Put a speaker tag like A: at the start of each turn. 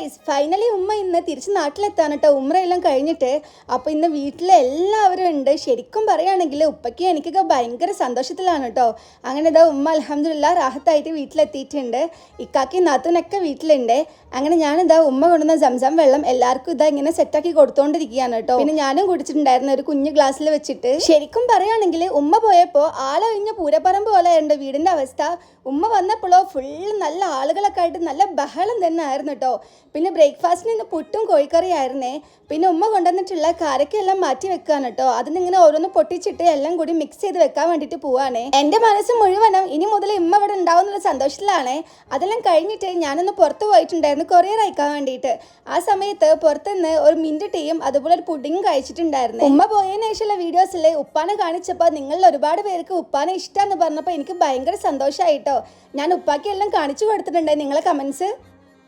A: Guys finally ഉമ്മ ഇന്ന് തിരിച്ച് നാട്ടിലെത്താണ് കേട്ടോ ഉമ്രയെല്ലാം കഴിഞ്ഞിട്ട് അപ്പോൾ ഇന്ന് വീട്ടിലെ എല്ലാവരും ഉണ്ട്. ശരിക്കും പറയുകയാണെങ്കിൽ ഉപ്പയ്ക്ക് എനിക്കൊക്കെ ഭയങ്കര സന്തോഷത്തിലാണ് കേട്ടോ അങ്ങനെ ഇതാ ഉമ്മ അലഹമില്ല റാഹത്തായിട്ട് വീട്ടിലെത്തിയിട്ടുണ്ട്. ഇക്കാക്കി നാത്തൂനൊക്കെ വീട്ടിലുണ്ട്. അങ്ങനെ ഞാനിതാ ഉമ്മ കൊണ്ടുവന്ന സംസം വെള്ളം എല്ലാവർക്കും ഇതാ ഇങ്ങനെ സെറ്റാക്കി കൊടുത്തോണ്ടിരിക്കുകയാണ് കേട്ടോ പിന്നെ ഞാനും കുടിച്ചിട്ടുണ്ടായിരുന്നു ഒരു കുഞ്ഞു ഗ്ലാസ്സിൽ വെച്ചിട്ട്. ശരിക്കും പറയുകയാണെങ്കിൽ ഉമ്മ പോയപ്പോൾ ആളൊഴിഞ്ഞ പൂരപ്പറമ്പ് പോലെ ഉണ്ട് വീടിന്റെ അവസ്ഥ. ഉമ്മ വന്നപ്പോഴോ ഫുൾ നല്ല ആളുകളൊക്കെ ആയിട്ട് നല്ല ബഹളം തന്നെ ആയിരുന്നു കേട്ടോ പിന്നെ ബ്രേക്ക്ഫാസ്റ്റിന് ഇന്ന് പുട്ടും കോഴിക്കറി ആയിരുന്നേ പിന്നെ ഉമ്മ കൊണ്ടുവന്നിട്ടുള്ള കാരക്കെല്ലാം മാറ്റി വെക്കാണ് കേട്ടോ അതിനിങ്ങനെ ഓരോന്ന് പൊട്ടിച്ചിട്ട് എല്ലാം കൂടി മിക്സ് ചെയ്ത് വെക്കാൻ വേണ്ടിയിട്ട് പോവാണേ. എന്റെ മനസ്സ് മുഴുവനും ഇനി മുതൽ ഉമ്മ ഇവിടെ ഉണ്ടാവും എന്നുള്ള സന്തോഷത്തിലാണേ. അതെല്ലാം കഴിഞ്ഞിട്ട് ഞാനൊന്ന് പുറത്ത് പോയിട്ടുണ്ടായിരുന്നു കൊറിയർ അയക്കാൻ വേണ്ടിയിട്ട്. ആ സമയത്ത് പുറത്തുനിന്ന് ഒരു മിന്റ് ടീയും അതുപോലെ ഒരു പുഡിങ്ങും കഴിച്ചിട്ടുണ്ടായിരുന്നു. ഉമ്മ പോയതിനു ശേഷമുള്ള വീഡിയോസിൽ ഉപ്പാനെ കാണിച്ചപ്പോൾ നിങ്ങളിൽ ഒരുപാട് പേർക്ക് ഉപ്പാനെ ഇഷ്ടമെന്ന് പറഞ്ഞപ്പോൾ എനിക്ക് ഭയങ്കര സന്തോഷമായിട്ടോ ഞാൻ ഉപ്പാക്കി എല്ലാം കാണിച്ചു കൊടുത്തിട്ടുണ്ടായി നിങ്ങളെ കമൻസ്